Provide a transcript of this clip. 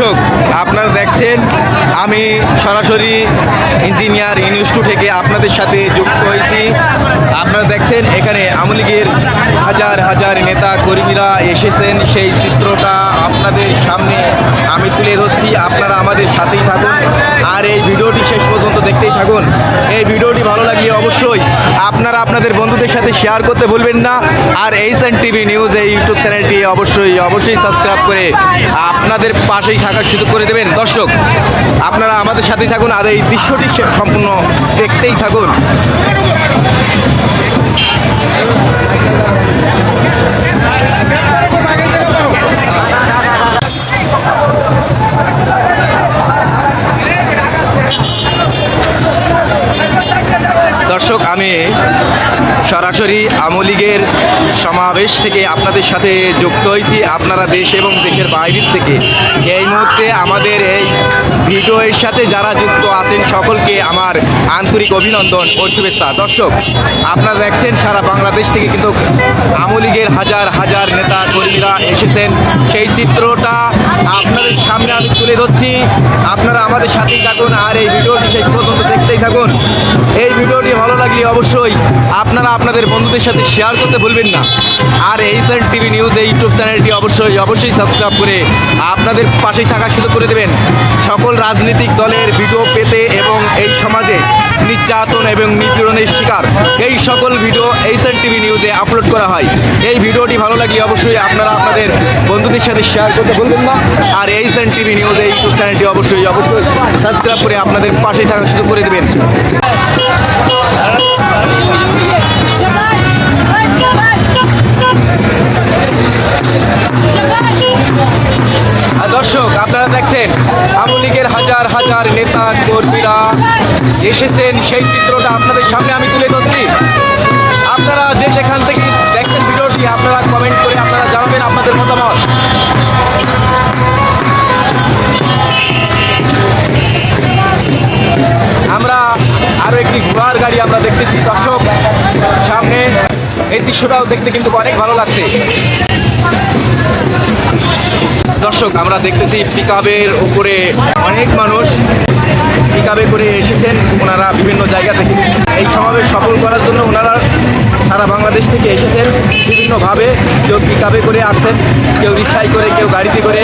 দর্শক, আপনারা দেখছেন, আমি সরাসরি ইঞ্জিনিয়ার ইনস্টিটিউট থেকে আপনাদের সাথে যুক্ত হয়েছি। আপনারা দেখছেন, এখানে আওয়ামী লীগের হাজার হাজার নেতা কর্মীরা এসেছেন। সেই চিত্রটা আপনাদের সামনে আমি তুলে ধরছি। আপনারা আমাদের সাথেই থাকুন। আর এই ভিডিওটি শেষ পর্যন্ত দেখতেই থাকুন। এই লাগলে অবশ্যই আপনারা আপনাদের বন্ধুদের সাথে শেয়ার করতে ভুলবেন না। আর এইচ এন টিভি নিউজ এই ইউটিউব চ্যানেলটি অবশ্যই অবশ্যই সাবস্ক্রাইব করে আপনাদের পাশেই থাকার সুযোগ করে দেবেন। দর্শক, আপনারা আমাদের সাথেই থাকুন আর এই দৃশ্যটি সম্পূর্ণ দেখতেই থাকুন। আমি সরাসরি আওয়ামী লীগের সমাবেশ থেকে আপনাদের সাথে যুক্ত হয়েছি। আপনারা দেশ এবং দেশের বাইরের থেকে। এই মুহূর্তে আমাদের এই ভিডিওর সাথে যারা যুক্ত আছেন, সকলকে আমার আন্তরিক অভিনন্দন ও শুভেচ্ছা। দর্শক, আপনারা দেখছেন, সারা বাংলাদেশ থেকে কিন্তু আওয়ামী লীগের হাজার হাজার নেতা কর্মীরা এসেছেন। সেই চিত্রটা আপনাদের সামনে আমি তুলে ধরছি। আপনারা আমাদের সাথেই থাকুন আর এই ভিডিওটি শেষ পর্যন্ত দেখতেই থাকুন। এই ভিডিওটি ভালো লাগলে অবশ্যই আপনারা আপনাদের বন্ধুদের সাথে শেয়ার করতে ভুলবেন না। আর এইচএন টিভি নিউজ, এই ইউটিউব চ্যানেলটি অবশ্যই অবশ্যই সাবস্ক্রাইব করে আপনাদের পাশেই থাকা শুরু করে দেবেন। সকল রাজনৈতিক দলের ভিডিও পেতে এবং এই সমাজে নির্যাতন এবং নিপীড়নের শিকার। এই সকল ভিডিও এইচএন টিভি নিউজে আপলোড করা হয়। এই ভিডিওটি ভালো লাগলে অবশ্যই আপনারা আপনাদের বন্ধুদের সাথে শেয়ার করতে ভুলবেন না। আর এইচএন টিভি নিউজ এই ইউটিউব চ্যানেলটি অবশ্যই অবশ্যই সাবস্ক্রাইব করে আপনাদের পাশেই থাকা সুযোগ করে দেবেন। লীগের হাজার হাজার নেতা কর্মীরা এসেছেন। সেই চিত্রটা আপনাদের সামনে আমি তুলে ধরছি। আপনারা যে সেখান থেকে দেখছেন ভিডিওটি, আপনারা কমেন্ট করে আপনারা জানাবেন আপনাদের মতামত। আমরা আরও একটি ঘোড়ার গাড়ি আমরা দেখতেছি। দর্শক, সামনে এই দৃশ্যটাও দেখতে কিন্তু অনেক ভালো লাগছে। দর্শক, আমরা দেখতেছি পিকাবের উপরে অনেক মানুষ পিকাবে করে এসেছেন। ওনারা বিভিন্ন জায়গা থেকে এই সমাবেশ সফল করার জন্য ওনারা সারা বাংলাদেশ থেকে এসেছেন। বিভিন্নভাবে কেউ পিকাবে করে আসছেন, কেউ রিক্সায় করে, কেউ গাড়িতে করে।